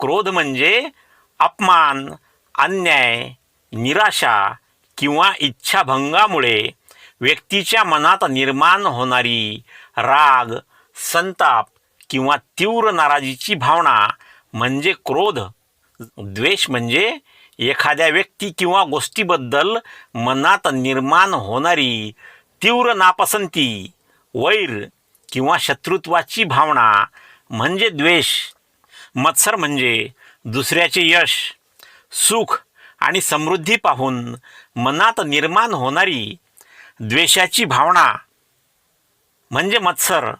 क्रोध म्हणजे अपमान अन्याय निराशा किंवा इच्छाभंगामुळे व्यक्तीच्या मनात निर्माण होणारी राग संताप किंवा तीव्र नाराजीची भावना म्हणजे क्रोध. द्वेष म्हणजे एखाद्या व्यक्ती किंवा गोष्टीबद्दल मनात निर्माण होणारी तीव्र नापसंती वैर किंवा शत्रुत्वाची भावना म्हणजे द्वेष. मत्सर म्हणजे दुसऱ्याचे यश सुख आणि समृद्धी पाहून मनात निर्माण होणारी द्वेषाची भावना. म्हणजे मत्सर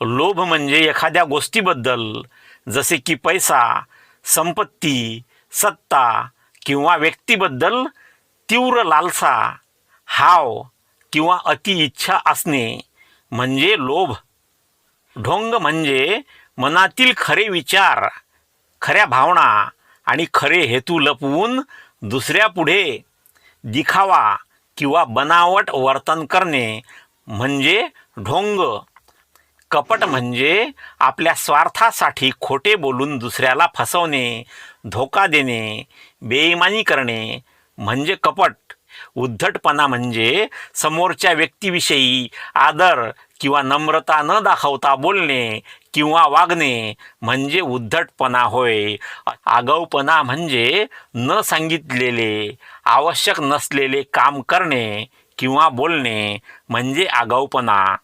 लोभ म्हणजे एखाद्या गोष्टीबद्दल जसे की पैसा संपत्ती सत्ता किंवा व्यक्तीबद्दल तीव्र लालसा हाव किंवा अति इच्छा असणे म्हणजे लोभ. ढोंग म्हणजे मनातील खरे विचार खऱ्या भावना आणि खरे हेतू लपवून दुसऱ्यापुढे दिखावा किंवा बनावट वर्तन करणे म्हणजे ढोंग. कपट म्हणजे आपल्या स्वार्थासाठी खोटे बोलून दुसऱ्याला फसवणे धोका देणे बेईमानी करणे म्हणजे कपट. उद्धटपणा म्हणजे समोरच्या व्यक्तीविषयी आदर किंवा नम्रता न दाखवता बोलणे किंवा वागणे म्हणजे उद्धटपणा होय. आगाऊपणा म्हणजे न सांगितलेले आवश्यक नसलेले काम करणे किंवा बोलणे म्हणजे आगाऊपणा.